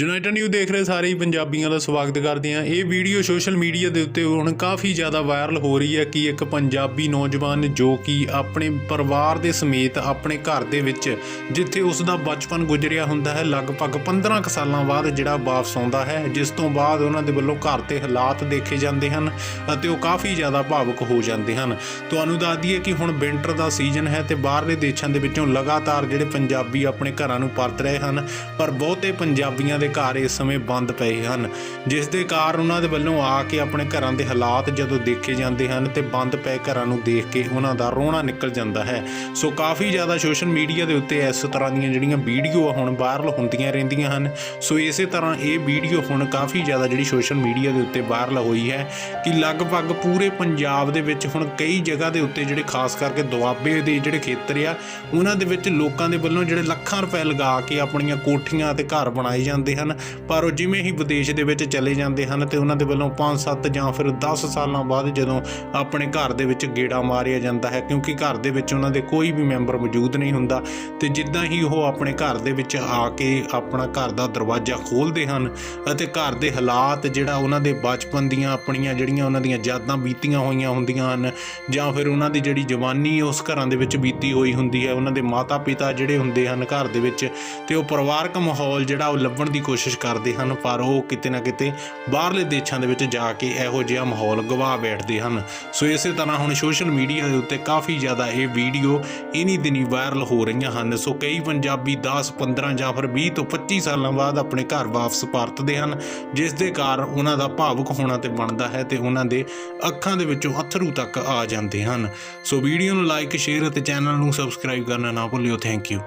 United new ਦੇਖ ਰਹੇ ਸਾਰੇ ਹੀ ਪੰਜਾਬੀਆਂ ਦਾ ਸਵਾਗਤ ਕਰਦੇ ਹਾਂ। ਇਹ ਵੀਡੀਓ ਸੋਸ਼ਲ ਮੀਡੀਆ ਦੇ ਉੱਤੇ ਹੁਣ ਕਾਫੀ ਜ਼ਿਆਦਾ ਵਾਇਰਲ ਹੋ ਰਹੀ ਹੈ ਕਿ ਇੱਕ ਪੰਜਾਬੀ ਨੌਜਵਾਨ ਜੋ ਕਿ ਆਪਣੇ ਪਰਿਵਾਰ ਦੇ ਸਮੇਤ ਆਪਣੇ ਘਰ ਦੇ ਵਿੱਚ ਜਿੱਥੇ ਉਸ ਦਾ ਬਚਪਨ ਗੁਜ਼ਰਿਆ ਹੁੰਦਾ ਹੈ, ਲਗਭਗ 15 ਕੁ ਸਾਲਾਂ ਬਾਅਦ ਜਿਹੜਾ ਵਾਪਸ ਆਉਂਦਾ ਹੈ, ਜਿਸ ਤੋਂ ਬਾਅਦ ਉਹਨਾਂ ਦੇ ਵੱਲੋਂ ਘਰ ਦੇ ਹਾਲਾਤ ਦੇਖੇ ਜਾਂਦੇ ਹਨ ਅਤੇ ਉਹ ਕਾਫੀ ਜ਼ਿਆਦਾ ਭਾਵੁਕ ਹੋ ਜਾਂਦੇ ਹਨ। ਤੁਹਾਨੂੰ ਦੱਸ ਦਈਏ ਕਿ ਹੁਣ ਵਿੰਟਰ ਦਾ ਸੀਜ਼ਨ ਹੈ ਤੇ ਬਾਹਰਲੇ ਦੇਸ਼ਾਂ ਦੇ ਵਿੱਚੋਂ ਲਗਾਤਾਰ ਜਿਹੜੇ ਪੰਜਾਬੀ ਆਪਣੇ ਘਰਾਂ ਨੂੰ ਪਰਤ ਰਹੇ ਹਨ, ਪਰ ਬਹੁਤੇ ਪੰਜਾਬੀਆਂ ਦੇ ਘਰ ਇਸ ਸਮੇਂ ਬੰਦ ਪਏ ਹਨ। ਜਿਸ ਦੇ ਕਾਰਨ ਉਹਨਾਂ ਦੇ ਵੱਲੋਂ ਆ ਕੇ ਆਪਣੇ ਘਰਾਂ ਦੇ ਹਾਲਾਤ ਜਦੋਂ ਦੇਖੇ ਜਾਂਦੇ ਹਨ ਤੇ ਬੰਦ ਪਏ ਘਰਾਂ ਨੂੰ ਦੇਖ ਕੇ ਉਹਨਾਂ ਦਾ ਰੋਣਾ ਨਿਕਲ ਜਾਂਦਾ ਹੈ। ਸੋ ਕਾਫੀ ਜ਼ਿਆਦਾ ਸੋਸ਼ਲ ਮੀਡੀਆ ਦੇ ਉੱਤੇ ਇਸ ਤਰ੍ਹਾਂ ਦੀਆਂ ਜਿਹੜੀਆਂ ਵੀਡੀਓ ਹੁਣ ਵਾਇਰਲ ਹੁੰਦੀਆਂ ਰਹਿੰਦੀਆਂ ਹਨ। ਸੋ ਇਸੇ ਤਰ੍ਹਾਂ ਇਹ ਵੀਡੀਓ ਹੁਣ ਕਾਫੀ ਜ਼ਿਆਦਾ ਜਿਹੜੀ ਸੋਸ਼ਲ ਮੀਡੀਆ ਦੇ ਉੱਤੇ ਵਾਇਰਲ ਹੋਈ ਹੈ ਕਿ ਲਗਭਗ ਪੂਰੇ ਪੰਜਾਬ ਦੇ ਵਿੱਚ ਹੁਣ ਕਈ ਜਗ੍ਹਾ ਦੇ ਉੱਤੇ ਜਿਹੜੇ ਖਾਸ ਕਰਕੇ ਦੁਆਬੇ ਦੇ ਜਿਹੜੇ ਖੇਤਰ ਆ, ਉਹਨਾਂ ਦੇ ਵਿੱਚ ਲੋਕਾਂ ਦੇ ਵੱਲੋਂ ਜਿਹੜੇ ਲੱਖਾਂ ਰੁਪਏ ਲਗਾ ਕੇ ਆਪਣੀਆਂ ਕੋਠੀਆਂ ਤੇ ਘਰ ਬਣਾਏ ਜਾਂਦੇ ਹਨ। ਪਰ ਉਹ ਜਿਵੇਂ ਹੀ ਵਿਦੇਸ਼ ਦੇ ਵਿੱਚ ਚਲੇ ਜਾਂਦੇ ਹਨ ਤੇ ਉਹਨਾਂ ਦੇ ਵੱਲੋਂ 5-7 ਜਾਂ ਫਿਰ 10 ਸਾਲਾਂ ਬਾਅਦ ਜਦੋਂ ਆਪਣੇ ਘਰ ਦੇ ਵਿੱਚ ਗੇੜਾ ਮਾਰਿਆ ਜਾਂਦਾ ਹੈ, ਕਿਉਂਕਿ ਘਰ ਦੇ ਵਿੱਚ ਉਹਨਾਂ ਦੇ ਕੋਈ ਵੀ ਮੈਂਬਰ ਮੌਜੂਦ ਨਹੀਂ ਹੁੰਦਾ ਤੇ ਜਿੱਦਾਂ ਹੀ ਉਹ ਆਪਣੇ ਘਰ ਦੇ ਵਿੱਚ ਆ ਕੇ ਆਪਣਾ ਘਰ ਦਾ ਦਰਵਾਜ਼ਾ ਖੋਲਦੇ ਹਨ ਅਤੇ ਘਰ ਦੇ ਹਾਲਾਤ ਜਿਹੜਾ ਉਹਨਾਂ ਦੇ ਬਚਪਨ ਦੀਆਂ ਆਪਣੀਆਂ ਜਿਹੜੀਆਂ ਉਹਨਾਂ ਦੀਆਂ ਯਾਦਾਂ ਬੀਤੀਆਂ ਹੋਈਆਂ ਹੁੰਦੀਆਂ ਹਨ ਜਾਂ ਫਿਰ ਉਹਨਾਂ ਦੀ ਜਿਹੜੀ ਜਵਾਨੀ ਉਸ ਘਰਾਂ ਦੇ ਵਿੱਚ ਬੀਤੀ ਹੋਈ ਹੁੰਦੀ ਹੈ, ਉਹਨਾਂ ਦੇ ਮਾਤਾ ਪਿਤਾ ਜਿਹੜੇ ਹੁੰਦੇ ਹਨ ਘਰ ਦੇ ਵਿੱਚ ਤੇ ਉਹ ਪਰਿਵਾਰਕ ਮਾਹੌਲ ਜਿਹੜਾ ਉਹ ਲੱਭਣ ਦੀ ਕੋਸ਼ਿਸ਼ ਕਰਦੇ ਹਨ, ਪਰ ਉਹ ਕਿਤੇ ਨਾ ਕਿਤੇ ਬਾਹਰਲੇ ਦੇਸ਼ਾਂ ਦੇ ਵਿੱਚ ਜਾ ਕੇ ਇਹੋ ਜਿਹਾ ਮਾਹੌਲ ਗਵਾ ਬੈਠਦੇ ਹਨ। ਸੋ ਇਸੇ ਤਰ੍ਹਾਂ ਹੁਣ ਸੋਸ਼ਲ ਮੀਡੀਆ ਦੇ ਉੱਤੇ ਕਾਫੀ ਜ਼ਿਆਦਾ ਇਹ ਵੀਡੀਓ ਇਨੀ ਦਿਨੀ ਵਾਇਰਲ ਹੋ ਰਹੀਆਂ ਹਨ। ਸੋ ਕਈ ਪੰਜਾਬੀ 10 15 ਜਾਂ ਫਿਰ 20 ਤੋਂ 25 ਸਾਲਾਂ ਬਾਅਦ ਆਪਣੇ ਘਰ ਵਾਪਸ ਪਰਤਦੇ ਹਨ, ਜਿਸ ਦੇ ਕਾਰਨ ਉਹਨਾਂ ਦਾ ਭਾਵੁਕ ਹੋਣਾ ਤੇ ਬਣਦਾ ਹੈ ਤੇ ਉਹਨਾਂ ਦੇ ਅੱਖਾਂ ਦੇ ਵਿੱਚੋਂ ਅਥਰੂ ਤੱਕ ਆ ਜਾਂਦੇ ਹਨ। ਸੋ ਵੀਡੀਓ ਨੂੰ ਲਾਈਕ ਸ਼ੇਅਰ ਅਤੇ ਚੈਨਲ ਨੂੰ ਸਬਸਕ੍ਰਾਈਬ ਕਰਨਾ ਨਾ ਭੁੱਲਿਓ। Thank you